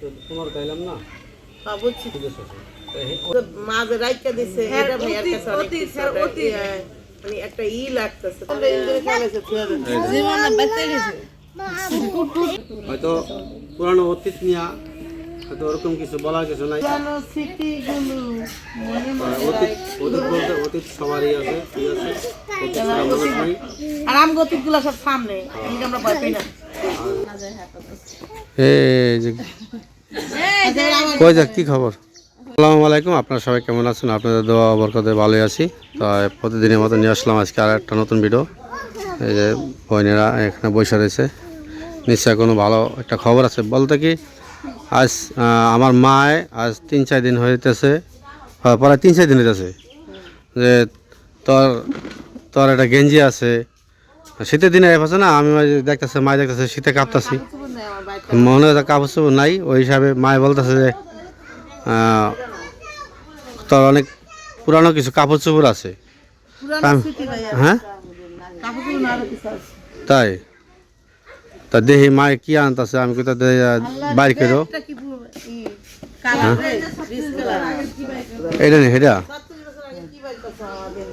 তো তোমার গাইলাম না? হ্যাঁ, শেষে তো মাঝে রাইখা দিছে হ্যাঁ, এটা ভাইয়ার কাছে অনেক হ্যাঁ। হ্যাঁ, মানে একটা ই লাগতেছে। জীবনে বেঁচে গেছে। হয়তো পুরানো অতীত নিয়ে হয়তো ওরকম কিছু বলার কিছু নাই। অতীত অতীত বলতে অতীত সবারই আছে ঠিক আছে? অতীত ছাড়া মানুষ নাই। আর আম গতিকগুলা সব সামনে আমরা ভয় পাই না। এই যে কই যাক, কি খবর? আসসালামু আলাইকুম, আপনারা সবাই কেমন আছেন? আপনাদের দোয়া বরকতে ভালোই আছি। তো প্রতিদিনের মতো নিয়ে আসলাম আজকে আর একটা নতুন ভিডিও এই যে বোনেরা এখানে বসে রয়েছে। নিশ্চয় কোনো ভালো একটা খবর আছে। বলতে কি, আজ আমার মায় আজ তিন, চার দিন হইতেছে প্রায় তিন, চার দিন হইতেছে যে তোর তোর একটা গেঞ্জি আছে। শীতের দিনে আছে না, আমি দেখতেছে, মায় দেখতেছে, শীতে কাঁপতাছি। মনে হয় কাপড় চোপড় নাই ওই হিসাবে মায় বলতেছে যে তোর অনেক পুরানো কিছু কাপড় চোপড় আছে। হ্যাঁ? তাই? তা দেখি মায় কি আনতেছে আমি কোথা বাইর করো এটা বিসমিল্লাহ এটা নেই এটা। 37 বছর আগে কি বাইর করছে আমাদের?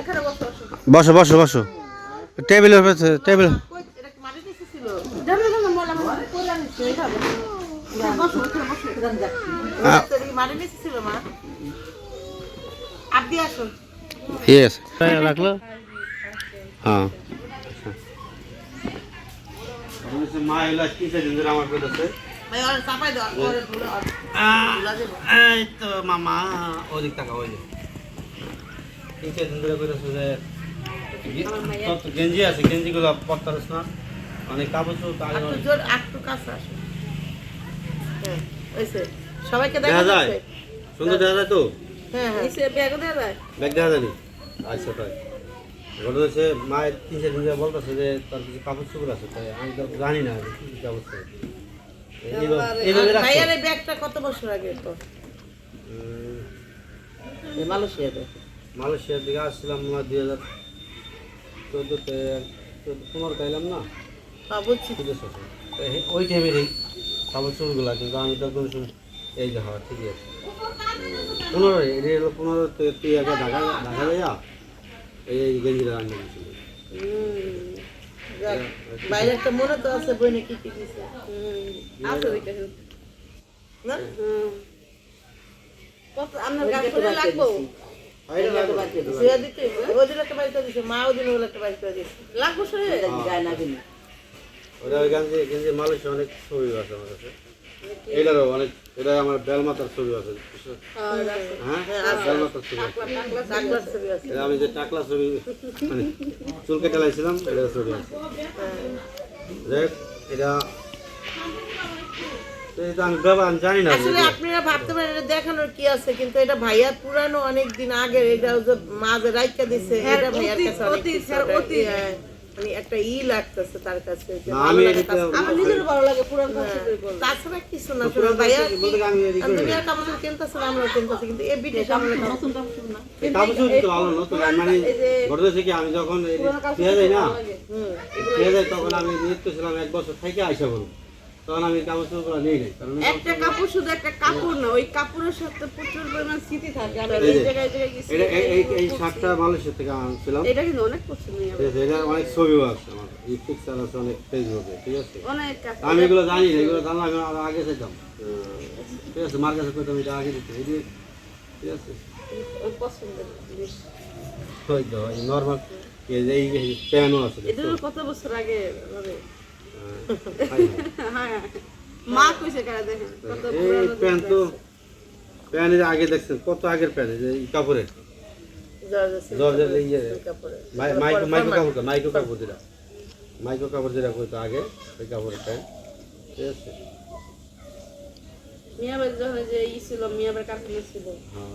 এখানে বসো বসো। বসো বসো বসো। টেবিলের টেবিল কই এটা কি মাটি দিছে ছিল আহ। এটা কি মাটি দিছে ছিল মা আপনি আসুন ইয়েস রাখল হ্যাঁ মা দিন আমার এই তো মামা ওদিক টাকা ওই যে তিন চার দিন ধরে কইতেছে যে তোর তো গেঞ্জি আছে গুলো পরতারস না। অনেক কাপড় চোপড় তার একটু জোর কাছে আসুন হ্যাঁ ওইসে সবাইকে দেখা দেখা যাচ্ছে। সুন্দর দেখা যায় তো? হ্যাঁ হ্যাঁ। ব্যাগ দেওয়া যায়? ব্যাগ দেখা যায়নি? আচ্ছা তাই। ঘটনা হচ্ছে মায়ের তিন চার দিন বলতেছে যে তার কিছু কাপড় চোপড় আছে তাই আমি তো জানি না কি কি অবস্থা এইভাবে- এইভাবে রাখছো? ভাইয়ার এই ব্যাগটা কত বছর আগে? তো মালয়েশিয়াতে মালয়েশিয়ার দিকে আসছিলাম আমরা দুই হাজার চোদ্দোতে চোদ্দ পনেরোতে এলাম না? বুঝছি। ওই টাইমের কাপড় চোপড়গুলো কিন্তু আমি তো কোনো এই যে হওয়া ঠিকই আছে। পনেরো এটা হলো পনেরো তুই আগে ঢাকা ঢাকা যাইয়া এই এই গেঞ্জিটা রান্না যাক, বাইরে একটা মনে তো আছে বইনে কি কি দিছে। আছে ওইটা। না? কত আপনার গাছ করে লাগবো? দিতে দিন একটা বাড়িতে দিছে মা ওগুলো একটা বাড়িতে দিছে। লাগবো সরে ওটা ওই গেঞ্জি গেঞ্জি মালয়েশিয়া অনেক ছবি আছে আমার কাছে। এটারও অনেক এটা আমার বেলমাতার ছবি আছে। হ্যাঁ? বেলমাতার ছবি আছে। ডাকলার ছবি আছে। এটা আমি যে টাকলা ছবি মানে চুল কেটে লাইছিলাম এটা ছবি আছে। যাই এটা তো এটা আমি ব্যবহার আমি জানি না আসলে আপনারা ভাবতে পারেন এটা দেখানোর কি আছে? কিন্তু এটা ভাইয়ার পুরানো অনেক দিন আগে এটা যে মাঝে রাইখা দিছে এটা ভাইয়ার কাছে মানে একটা ই লাগতেছে তার কাছে। আমার নিজেরও ভালো লাগে পুরান হ্যাঁ, তাছাড়া কিছু না পুরান ভাইয়া দুনিয়ার কিনতেছে আমরা কিনতেছি কিন্তু এ বিটে আমরা নতুন না। এই কাপড় চোপড় তো ভালো নতুন মানে ঘটনা হচ্ছে কি আমি যখন পেয়ে যাই না পেয়ে যাই তখন আমি নিত্য ছিলাম এক বছর থেকে আইসা করব তখন আমি কাপড় চোপড় নিয়ে কারণ একটা কাপড় শুধু একটা কাপড় না ওই কাপড়ের সাথে প্রচুর পরিমাণ স্মৃতি থাকে আমরা এই জায়গায় জায়গায় গেছি এটা এই- এই শার্টটা মালয়েশিয়া থেকে আনছিলাম এটা কিন্তু অনেক পছন্দ আছে এটা অনেক ছবিও আছে আমার এই পিকচার আছে অনেক ফেসবুকে ঠিক আছে? অনেক আমি এগুলো জানি না এগুলো জানলে আমি আগে চাইতাম ঠিক আছে মার কাছে কইতাম এটা আগে দিতে এই যে ঠিক আছে? পছন্দের জিনিস। নর্মাল এই যে এই প্যানও আছে এটা কত বছর আগে মানে মা কইছে কারা দেখেন কত এই প্যান্ট তো প্যানের আগে দেখছেন কত আগের প্যান এই যে কাপড়ের? জর্জের সিল্ক জর্জের এই যে কাপড়ে কাপড় মাইক্রো কাপড় যেটা। মাইক্রো কাপড় যেটা কইতো আগে ওই কাপড়ের প্যান্ট। ঠিক আছে। মিয়াবের যখন যে ই ছিল মিয়াবের কারখানা ছিল হ্যাঁ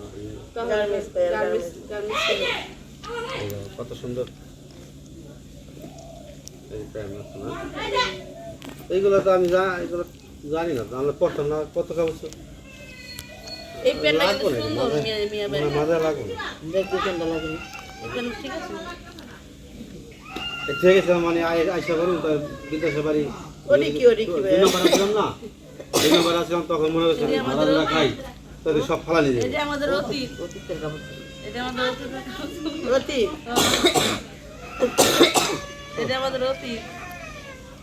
কত সুন্দর। এই প্যান্ট এইগুলো তো আমি এগুলো জানি না জানলে পড়তাম না কত কাপড় ছিল? এই প্যান্টটা লাগবো কিন্তু নাকি? সুন্দর মাথায়- মিয়া মিয়াবের মাথায় লাগবে না। দেখতে কেমন লাগে এই প্যান্ট ঠিক আছে। এই ঠিক আছে মানে আইসা করুন তো বিদেশে বাড়ি ওডি কি ওডি কি দুই নম্বর আসলাম না? দুই নম্বর আসলাম তখন মনে হচ্ছে ভাড়া দুরা খাই তাহলে সব ফালা নিয়ে এটা আমাদের অতীত। এটা আমাদের অতীত। অতি এটা আমাদের অতীত।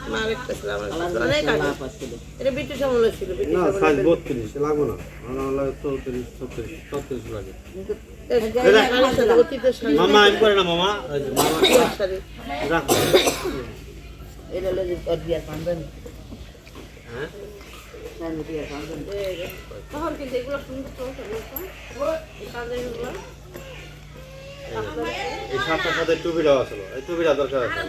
হয় মার একটা ছিল আমার অনেক আগে। এটা ব্রিটিশ আমলে ছিল ব্রিটিশ না সাইজ বত্রিশ লাগবে না। আমার লাগে চৌত্রিশ ছত্রিশ ছত্রিশ লাগে। মামা আমি করে না মামা। রাখো। এটা বিয়ার হ্যাঁ? আমি বিয়ার পাঞ্জাবি তখন কিন্তু এগুলো সুন্দর চলছে এই সাতটার সাথে টুপিটাও আসলো। এই টুপিটা দরকার আছে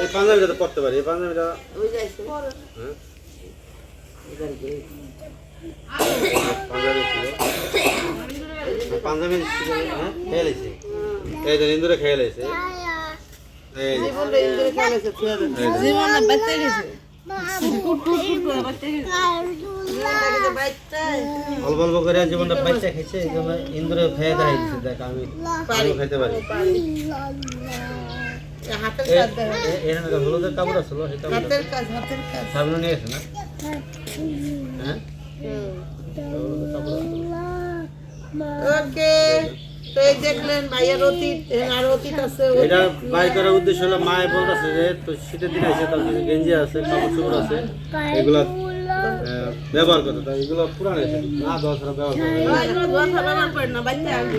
এই পাঞ্জাবিটা তো পড়তে পারি। এই পাঞ্জাবিটা হ্যাঁ? পাঞ্জাবি হ্যাঁ? খেয়ে লেছে। এই যে ইন্দুরে খেয়ে লেছে। অল্প অল্প করে জীবনটা বাচ্চা খেয়েছে এই জন্য ইন্দুরে খেয়ে দেয় দিচ্ছে দেখ আমি খেতে পারি। হলুদের কাপড় আসলো সাবুন নিয়ে গেছে না। হ্যাঁ? ওকে। তো এই দেখলেন ভাইয়ের অতীত এখানে অতীত আছে এটা বাই করার উদ্দেশ্য হলো মায়ে বলতেছে যে তো শীতের দিন আছে তার কিছু গেঞ্জি আছে কাপড় চোপড় আছে এগুলো ব্যবহার করতে। তো এগুলো পুরান আছে। না দশ হাজার ব্যবহার করতে এগুলো ধোয়া ব্যবহার করে না বাচ্চা আসবে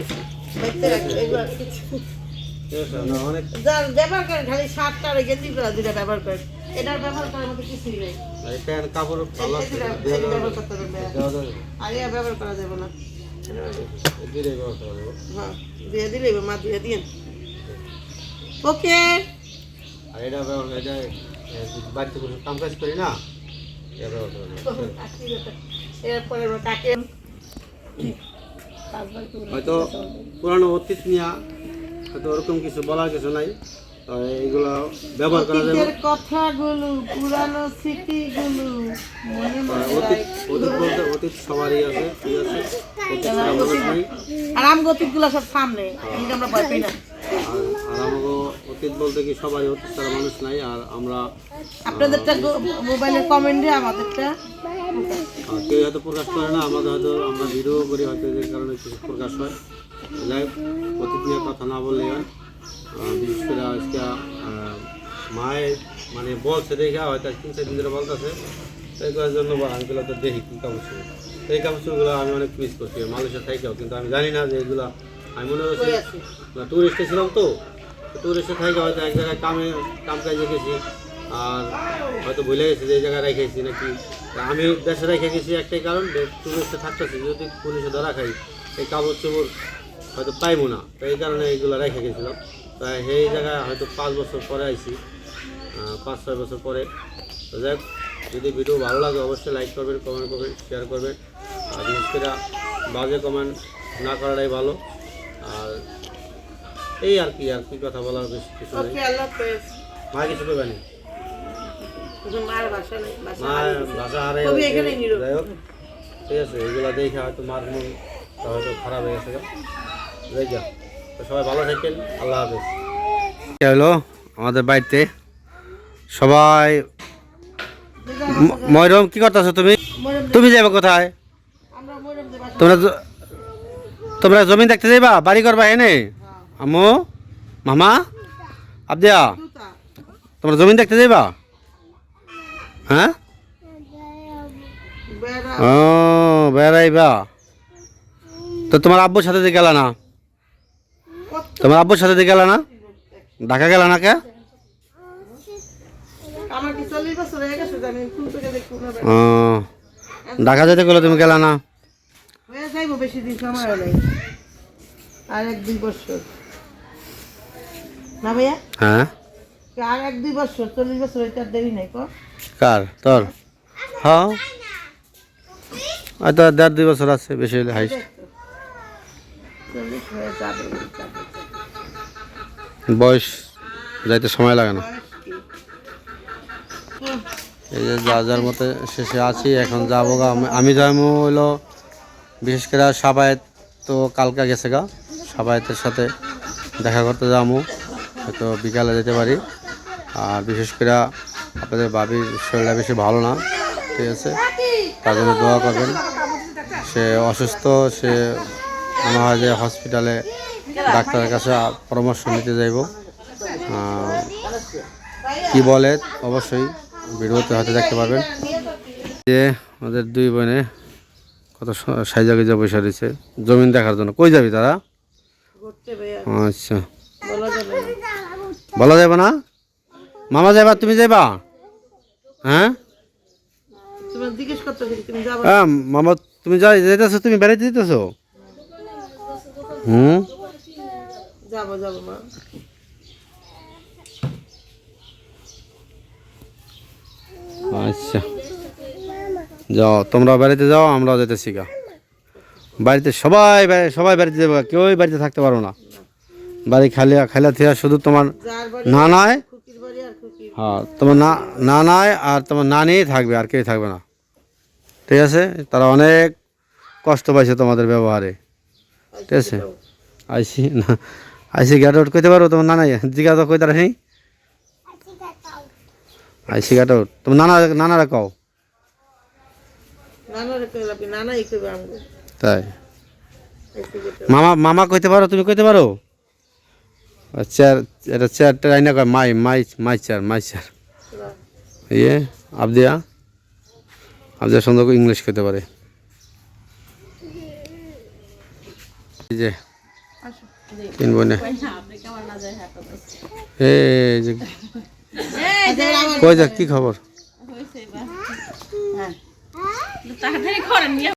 দেখতে রাখো, এগুলো কিছু। ঠিক আছে না অনেক যার ব্যবহার করেন খালি শার্টটা আর গেঞ্জি দুটা ব্যবহার করেন এটার ব্যবহার করার মতো কিছুই নেই। প্যান্ট কাপড় ভালো আছে করতে আর ব্যবহার করা যাবে না। হ্যাঁ দিয়ে দিলে মা, দিয়ে দিন। ওকে। এটা কোনো কাম কাজ করি না হয়তো পুরানো অতীত নিয়ে হয়তো ওরকম কিছু বলার কিছু নাই। ব্যবহার করা যাবে কথাগুলো পুরানো স্মৃতিগুলো অতীত অতীত বলতে অতীত সবারই আছে ঠিক আছে? গতিকগুলো সব সামনে আমরা ভয় পাই না। আর আমাকে অতীত বলতে কি সবাই অতীত মানুষ নাই আর আমরা আপনাদেরটা মোবাইলের কমেন্টে আমাদেরটা। কেউ হয়তো প্রকাশ করে না আমাদের হয়তো আমরা ভিডিও করি হয়তো কারণে কিছু প্রকাশ হয়। যাই অতীত নিয়ে কথা না বললে হয়। বিশেষ করে আজকে মায়ের মানে বলছে দেখে হয়তো তিন চার দিন ধরে বলতেছে। করার জন্য আমি তো দেখি কী কাপড় ছিল এই কাপড়গুলো আমি অনেক মিস করছি মালয়েশিয়া থেকেও কিন্তু আমি জানি না যে এগুলো আমি মনে করছি টুরিস্টে ছিলাম তো টুরিস্টে থেকে হয়তো এক জায়গায় কামে কাম কাজে গেছি আর হয়তো ভুলে গেছি যে এই জায়গায় রেখেছি নাকি। আমি দেশে রেখে গেছি একটাই কারণ টুরিস্টে থাকতেছি যদি পুলিশে ধরা খাই এই কাপড় চোপড় হয়তো পাইবো না। তো এই কারণে এইগুলো রেখে গেছিলাম। তাই সেই জায়গায় হয়তো পাঁচ বছর পরে আইছি পাঁচ ছয় বছর পরে। তো যাই যদি ভিডিও ভালো লাগে অবশ্যই লাইক করবেন কমেন্ট করবেন শেয়ার করবেন। আর বিশেষ করে বাজে কমেন্ট না করাটাই ভালো। আর এই আর কি আর কি কথা বলার বেশি কিছু নেই। মা কিছু করবে না? মার ভাষা হারে। যাই হোক ঠিক আছে এগুলো দেখে হয়তো মার মন হয়তো খারাপ হয়ে গেছে যাই যা তো সবাই ভালো থাকেন আল্লাহ হাফেজ। কি হলো আমাদের বাড়িতে সবাই ময়রম কি করতেছো তুমি? তুমি যাবে কোথায়? তোমরা তোমরা জমি দেখতে যাইবা? বাড়ি করবা এনে? আমু মামা আবদিয়া? তোমরা জমি দেখতে যাইবা? হ্যাঁ? ও বেড়াইবা। তো তোমার আব্বুর সাথে দিয়ে গেলা না? তোমার আব্বুর সাথে গেলা না? ঢাকা গেলা না কে? ঢাকা যেতে গেলে তুমি গেলা না? হয়ে যাইবো বেশি দিন সময় নেই। আর এক দুই বছর। না ভাইয়া? হ্যাঁ? আর এক দুই বছর চল্লিশ বছর এটা দেরি নাই কো। কার? তোর? হ্যাঁ হয়তো দেড় দুই বছর আছে বেশি হলে হাইস্ট। চল্লিশ হয়ে যাবে। বয়স যাইতে সময় লাগে না। এই যে যা যার মতে শেষে আছি, এখন যাব গা। আমি- যাব হলো বিশেষ করে সাবায়েত তো কালকা গেছে গা। সাবায়েতের সাথে দেখা করতে যাব হয়তো বিকালে যেতে পারি। আর বিশেষ করে আপনাদের বাবির শরীরটা বেশি ভালো না, ঠিক আছে? তার জন্য দোয়া করবেন। সে অসুস্থ, সে মনে হয় যে হসপিটালে ডাক্তারের কাছে পরামর্শ নিতে যাইব। কি বলে অবশ্যই ভিডিওতে হয়তো দেখতে পারবেন। যে আমাদের দুই বোনে কত সাইজা গিজা পয়সা রয়েছে জমিন দেখার জন্য। কই যাবি তারা? আচ্ছা। বলা যাবে না। মামা যাবা তুমি যাবা হ্যাঁ? যাব হ্যাঁ মামা তুমি যাই যেতেছো তুমি বেড়াইতে যেতেছো হুম? যাব যাব মা। আচ্ছা। যাও তোমরা বাড়িতে যাও আমরাও যেতেছি গা। বাড়িতে সবাই সবাই বাড়িতে যাবে কেউই বাড়িতে থাকতে পারো না। বাড়ি খালি খাইলা থেকে শুধু তোমার যার বাড়ি না নয় খুকির বাড়ি আর খুকির। হ্যাঁ তোমার না না নাই আর তোমার নানিই থাকবে আর কেউ থাকবে না। ঠিক আছে? তারা অনেক কষ্ট পাইছে তোমাদের ব্যবহারে। ঠিক আছে? আইসি না। আইসি গেট আউট কইতে পারো তোমার নানাই? জিজ্ঞাসা কই তারা নেই? আইসি গেট আউট তোমার নানা নানারা কও? তাই? মামা মামা কইতে পারো? তুমি কইতে পারো? চেয়ার এটা চেয়ারটা আইনা কয়? My my my chair my chair. ইয়ে আবদিয়া? আবদিয়া সুন্দর ইংলিশ কইতে পারে। এই যে তিন বোনে যে কই যা কি খবর?